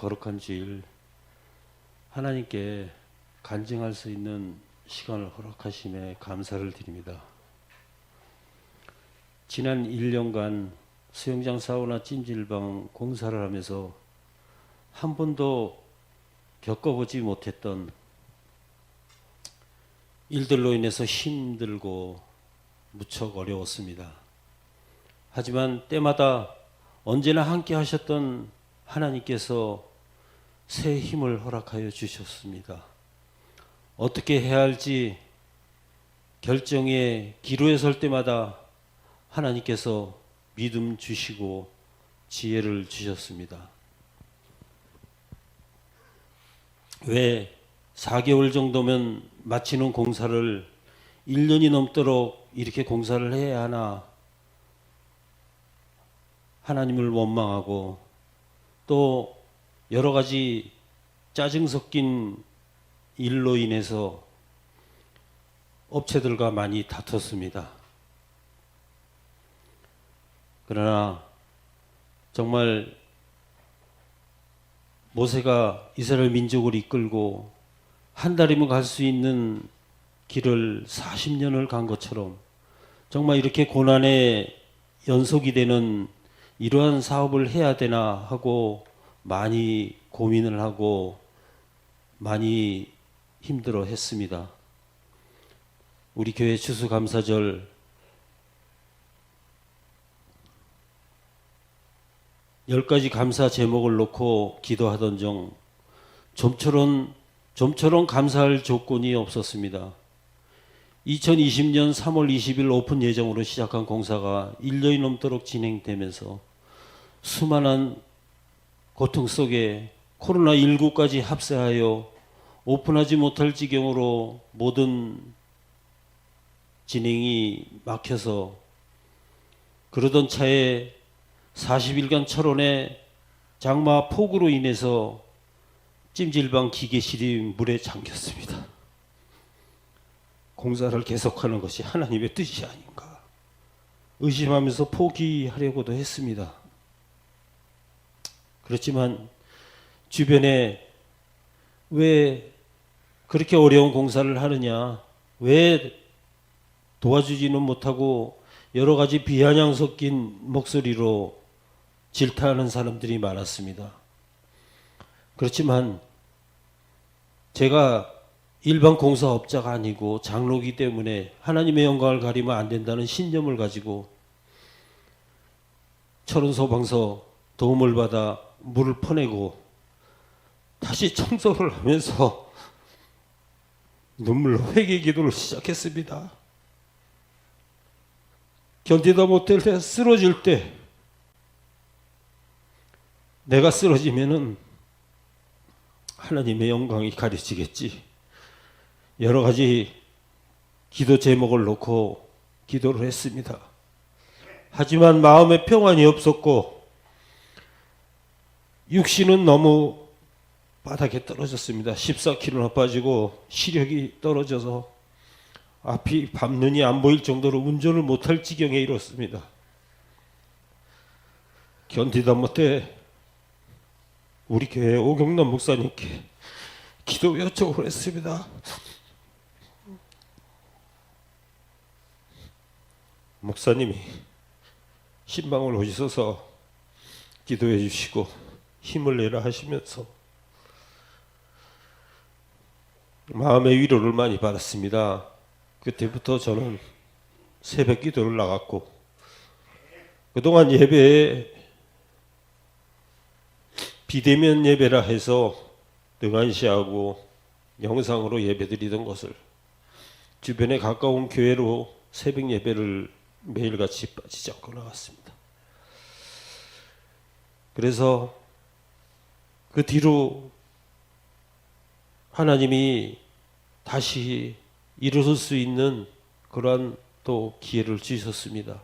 거룩한 주일 하나님께 간증할 수 있는 시간을 허락하심에 감사를 드립니다. 지난 1년간 수영장 사우나 찜질방 공사를 하면서 한 번도 겪어보지 못했던 일들로 인해서 힘들고 무척 어려웠습니다. 하지만 때마다 언제나 함께 하셨던 하나님께서 새 힘을 허락하여 주셨습니다. 어떻게 해야 할지 결정의 기로에 설 때마다 하나님께서 믿음 주시고 지혜를 주셨습니다. 왜 4개월 정도면 마치는 공사를 1년이 넘도록 이렇게 공사를 해야 하나 하나님을 원망하고 또 여러 가지 짜증 섞인 일로 인해서 업체들과 많이 다퉜습니다. 그러나 정말 모세가 이스라엘 민족을 이끌고 한 달이면 갈 수 있는 길을 40년을 간 것처럼 정말 이렇게 고난의 연속이 되는 이러한 사업을 해야 되나 하고 많이 고민을 하고 많이 힘들어 했습니다. 우리 교회 추수감사절 열 가지 감사 제목을 놓고 기도하던 중 좀처럼 좀처럼 감사할 조건이 없었습니다. 2020년 3월 20일 오픈 예정으로 시작한 공사가 1년이 넘도록 진행되면서 수많은 고통 속에 코로나19까지 합세하여 오픈하지 못할 지경으로 모든 진행이 막혀서 그러던 차에 40일간 철원의 장마 폭우로 인해서 찜질방 기계실이 물에 잠겼습니다. 공사를 계속하는 것이 하나님의 뜻이 아닌가 의심하면서 포기하려고도 했습니다. 그렇지만 주변에 왜 그렇게 어려운 공사를 하느냐, 왜 도와주지는 못하고 여러 가지 비아냥 섞인 목소리로 질타하는 사람들이 많았습니다. 그렇지만 제가 일반 공사업자가 아니고 장로기 때문에 하나님의 영광을 가리면 안 된다는 신념을 가지고 철원 소방서 도움을 받아 물을 퍼내고 다시 청소를 하면서 눈물로 회개 기도를 시작했습니다. 견디다 못할 때 쓰러질 때 내가 쓰러지면은 하나님의 영광이 가려지겠지. 여러 가지 기도 제목을 놓고 기도를 했습니다. 하지만 마음에 평안이 없었고 육신은 너무 바닥에 떨어졌습니다. 14kg나 빠지고 시력이 떨어져서 앞이 밤눈이 안 보일 정도로 운전을 못할 지경에 이뤘습니다. 견디다 못해 우리 교회 오경남 목사님께 기도 요청을 했습니다. 목사님이 신방을 오셔서 기도해 주시고 힘을 내라 하시면서 마음의 위로를 많이 받았습니다. 그때부터 저는 새벽 기도를 나갔고 그동안 예배에 비대면 예배라 해서 등한시하고 영상으로 예배드리던 것을 주변에 가까운 교회로 새벽 예배를 매일같이 빠지지 않고 나갔습니다. 그래서 그 뒤로 하나님이 다시 일어설 수 있는 그러한 또 기회를 주셨습니다.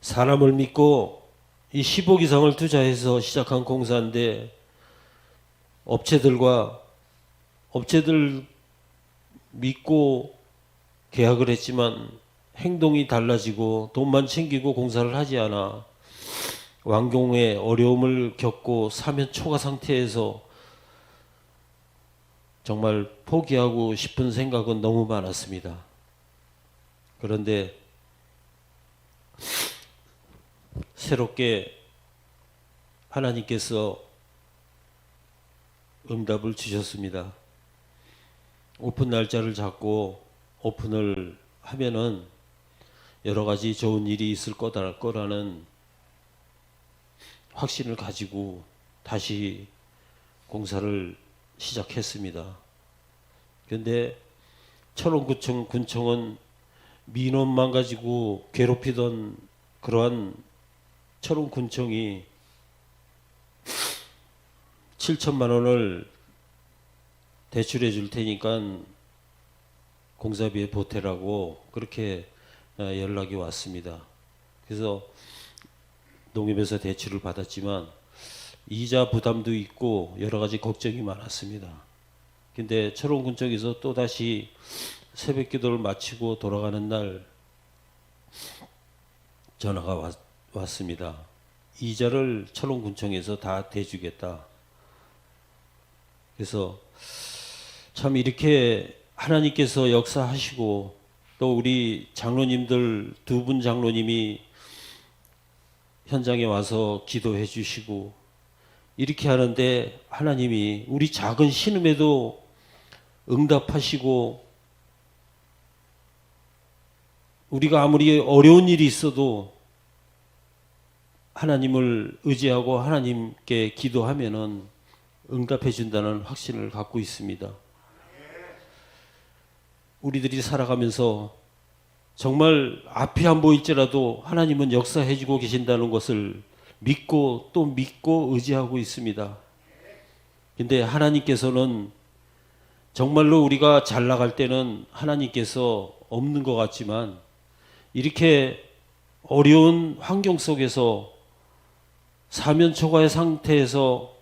사람을 믿고 이 10억 이상을 투자해서 시작한 공사인데 업체들과 업체들 믿고 계약을 했지만 행동이 달라지고 돈만 챙기고 공사를 하지 않아 완공의 어려움을 겪고 사면 초과 상태에서 정말 포기하고 싶은 생각은 너무 많았습니다. 그런데 새롭게 하나님께서 응답을 주셨습니다. 오픈 날짜를 잡고 오픈을 하면은 여러 가지 좋은 일이 있을 거다 거라는 확신을 가지고 다시 공사를 시작했습니다. 그런데 철원구청 군청은 민원만 가지고 괴롭히던 그러한 철원군청이 7천만 원을 대출해 줄 테니까 공사비에 보태라고 그렇게 어, 연락이 왔습니다. 그래서 농협에서 대출을 받았지만 이자 부담도 있고 여러 가지 걱정이 많았습니다. 근데 철원군 쪽에서 또 다시 새벽 기도를 마치고 돌아가는 날 전화가 왔, 왔습니다. 이자를 철원군청에서 다 대주겠다. 그래서 참 이렇게 하나님께서 역사하시고 또 우리 장로님들 두 분 장로님이 현장에 와서 기도해 주시고 이렇게 하는데 하나님이 우리 작은 신음에도 응답하시고 우리가 아무리 어려운 일이 있어도 하나님을 의지하고 하나님께 기도하면은 응답해 준다는 확신을 갖고 있습니다. 우리들이 살아가면서 정말 앞이 안 보일지라도 하나님은 역사해 주고 계신다는 것을 믿고 또 믿고 의지하고 있습니다. 근데 하나님께서는 정말로 우리가 잘 나갈 때는 하나님께서 없는 것 같지만 이렇게 어려운 환경 속에서 사면 초과의 상태에서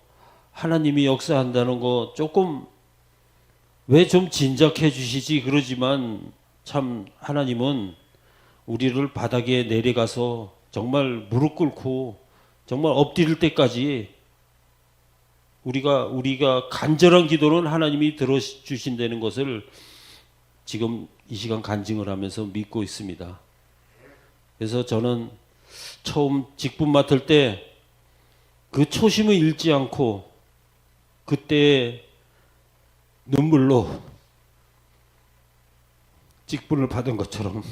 하나님이 역사한다는 거 조금 왜 좀 진작해 주시지 그러지만 참 하나님은 우리를 바닥에 내려가서 정말 무릎 꿇고 정말 엎드릴 때까지 우리가 우리가 간절한 기도는 하나님이 들어 주신다는 것을 지금 이 시간 간증을 하면서 믿고 있습니다. 그래서 저는 처음 직분 맡을 때 그 초심을 잃지 않고 그때 눈물로 직분을 받은 것처럼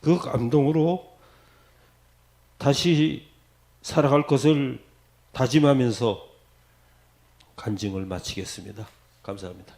그 감동으로 다시 살아갈 것을 다짐하면서 간증을 마치겠습니다. 감사합니다.